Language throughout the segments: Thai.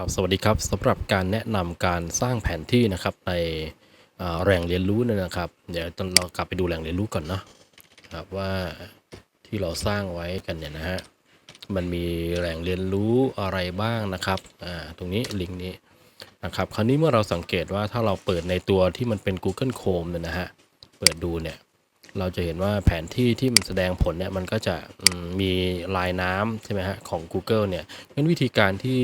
ครับสวัสดีครับสำหรับการแนะนำการสร้างแผนที่นะครับในแหล่งเรียนรู้เนี่ยนะครับ เดี๋ยวตองเรากลับไปดูแหล่งเรียนรู้ก่อนเนาะครับว่าที่เราสร้างไว้กันเนี่ยนะฮะมันมีแหล่งเรียนรู้อะไรบ้างนะครับอ่าตรงนี้ลิงก์นี้นะครับคราวนี้เมื่อเราสังเกตว่าถ้าเราเปิดในตัวที่มันเป็น Google Chrome เนี่ยนะฮะเปิดดูเนี่ยเราจะเห็นว่าแผนที่ที่มันแสดงผลเนี่ยมันก็จะมีลายน้ำใช่ไหมฮะของ Google เนี่ยงั้นวิธีการที่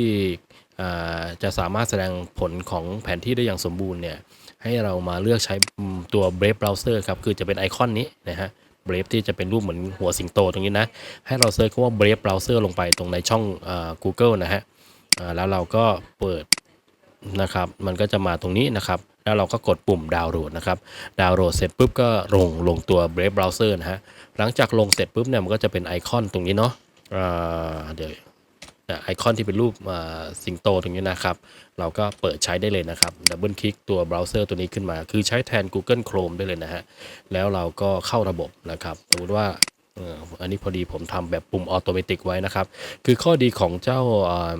จะสามารถแสดงผลของแผนที่ได้อย่างสมบูรณ์เนี่ยให้เรามาเลือกใช้ตัว Brave Browser ครับ คือจะเป็นไอคอนนี้นะฮะ Brave ที่จะเป็นรูปเหมือนหัวสิงโตตรงนี้นะ ให้เราเซิร์ชคำว่า Brave Browser ลงไปตรงในช่อง Google นะฮะแล้วเราก็เปิดนะครับ มันก็จะมาตรงนี้นะครับ แล้วเราก็กดปุ่มดาวน์โหลดนะครับ ดาวน์โหลดเสร็จปุ๊บก็ลงลงตัว Brave Browser นะฮะ หลังจากลงเสร็จปุ๊บเนี่ยมันก็จะเป็นไอคอนตรงนี้เนาะเดี๋ยว ไอคอนที่เป็นรูปสิงโตตรงนี้นะครับ เราก็เปิดใช้ได้เลยนะครับดับเบิลคลิกตัวเบราว์เซอร์ตัวนี้ขึ้นมา คือใช้แทน Google Chrome ได้เลยนะฮะ แล้วเราก็เข้าระบบนะครับ สมมติว่าอันนี้พอดีผมทำแบบปุ่มออโตเมติกไว้นะครับ คือข้อดีของเจ้าอ่า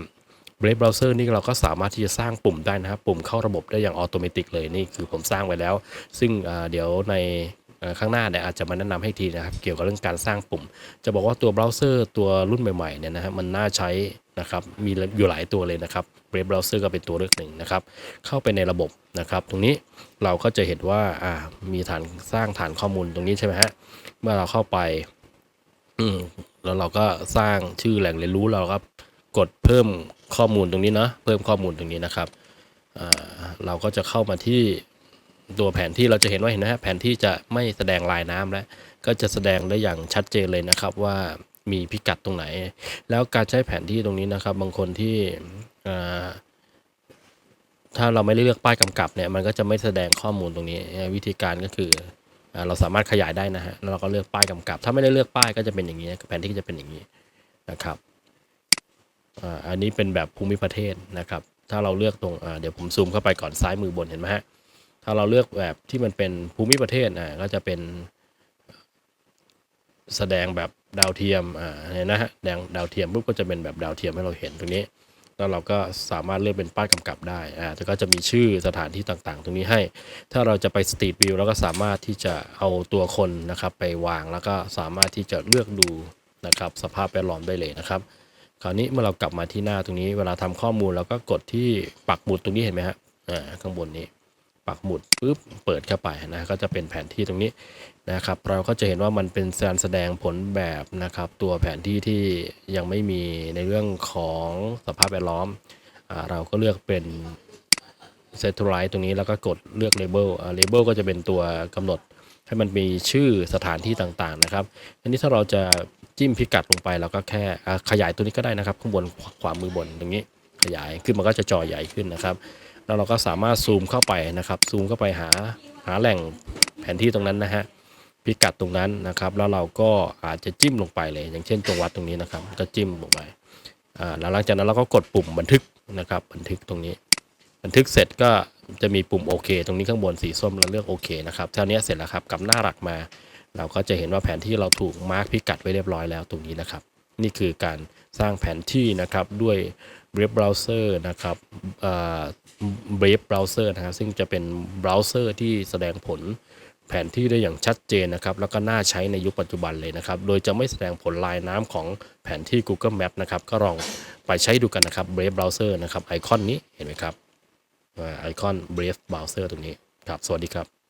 Brave Browser นี่เราก็สามารถที่จะสร้างปุ่มได้นะครับ ปุ่มเข้าระบบได้อย่างออโตเมติกเลยนี่คือผมสร้างไว้แล้ว ซึ่งเดี๋ยวใน ข้างหน้าเนี่ยอาจจะมาแนะนำให้ทีนะครับ เกี่ยวกับเรื่องการสร้างปุ่ม จะบอกว่าตัวเบราว์เซอร์ตัวรุ่นใหม่ๆเนี่ยนะฮะมันน่าใช้นะครับมีอยู่หลายตัวเลยนะครับ Brave Browser ก็เป็นตัวเลือกหนึ่งนะครับเข้าไปในระบบนะครับ ตรงนี้เราก็จะเห็นว่าอ่ามีฐานสร้างฐานข้อมูลตรงนี้ใช่ไหมฮะเมื่อเราเข้าไปอืมแล้วเราก็สร้างชื่อแหล่งเรียนรู้เราก็กดเพิ่มข้อมูลตรงนี้เนาะเพิ่มข้อมูลตรงนี้นะครับอ่าเราก็จะเข้ามาที่ ตัวแผนที่เราจะเห็นว่าเห็นไหมฮะแผนที่จะไม่แสดงลายน้ำแล้วก็จะแสดงได้อย่างชัดเจนเลยนะครับว่ามีพิกัดตรงไหน แล้วการใช้แผนที่ตรงนี้นะครับ บางคนที่ถ้าเราไม่ได้เลือกป้ายกำกับเนี่ยมันก็จะไม่แสดงข้อมูลตรงนี้ วิธีการก็คืออเราสามารถขยายได้นะฮะแล้วเราก็เลือกป้ายกำกับ ถ้าไม่ได้เลือกป้ายก็จะเป็นอย่างนี้แผนที่ก็จะเป็นอย่างนี้นะครับอันนี้เป็นแบบภูมิประเทศนะครับ ถ้าเราเลือกตรงเดี๋ยวผมซูมเข้าไปก่อนซ้ายมือบนเห็นไหมฮะ ถ้าเราเลือกแบบที่มันเป็นภูมิประเทศอ่าก็จะเป็น แสดงแบบดาวเทียมอ่าเห็นนะฮะแดงดาวเทียมปุ๊บก็จะเป็นแบบดาวเทียมให้เราเห็นตรงนี้ แล้วเราก็สามารถเลือกเป็นป้ายกำกับได้อ่าแล้วก็จะมีชื่อสถานที่ต่างๆ ตรงนี้ให้ ถ้าเราจะไปสตรีทวิวเราก็สามารถที่จะเอาตัวคนนะครับไปวางแล้วก็สามารถที่จะเลือกดูนะครับสภาพแวดล้อมได้เลยนะครับ คราวนี้เมื่อเรากลับมาที่หน้าตรงนี้ เวลาทำข้อมูลเราก็กดที่ปักหมุดตรงนี้เห็นไหมฮะอ่าข้างบนนี้ ปักหมุดปุ๊บเปิดเข้าไปนะก็จะเป็นแผนที่ตรงนี้นะครับ เราก็จะเห็นว่ามันเป็นการแสดงผลแบบนะครับ ตัวแผนที่ที่ยังไม่มีในเรื่องของสภาพแวดล้อมอเราก็เลือกเป็นเซตทไลท์ตรงนี้แล้วก็กดเลือก Label อ่า Label ก็จะเป็นตัวกำหนดให้มันมีชื่อสถานที่ต่างๆนะครับ อันนี้ถ้าเราจะจิ้มพิกัดลงไปเราก็แค่ขยายตัวนี้ก็ได้นะครับ ข้างบนขวามือบนตรงนี้ขยายขึ้นมันก็จะจอใหญ่ขึ้นนะครับ แล้วเราก็สามารถซูมเข้าไปนะครับ ซูมเข้าไปหาหาแหล่งแผนที่ตรงนั้นนะฮะพิกัดตรงนั้นนะครับ แล้วเราก็อาจจะจิ้มลงไปเลย อย่างเช่นจังหวัดตรงนี้นะครับ ก็จิ้มลงไปอ่าแล้วหลังจากนั้นเราก็กดปุ่มบันทึกนะครับ บันทึกตรงนี้ บันทึกเสร็จก็จะมีปุ่มโอเคตรงนี้ข้างบนสีส้มเราเลือกโอเคนะครับเท่านี้เสร็จแล้วครับกลับหน้าหลักมา เราก็จะเห็นว่าแผนที่เราถูกมาร์กพิกัดไว้เรียบร้อยแล้วตรงนี้นะครับ นี่คือการสร้างแผนที่นะครับด้วย Brave Browser นะครับอ่า Brave Browser นะครับซึ่งจะเป็นเบราว์เซอร์ที่แสดงผลแผนที่ได้อย่างชัดเจนนะครับ แล้วก็น่าใช้ในยุคปัจจุบันเลยนะครับ โดยจะไม่แสดงผลลายน้ำของแผนที่ Google Map นะครับ ก็ลองไปใช้ดูกันนะครับ Brave Browser นะครับ ไอคอนนี้เห็นไหมครับไอคอน Brave Browser ตรงนี้ครับ สวัสดีครับ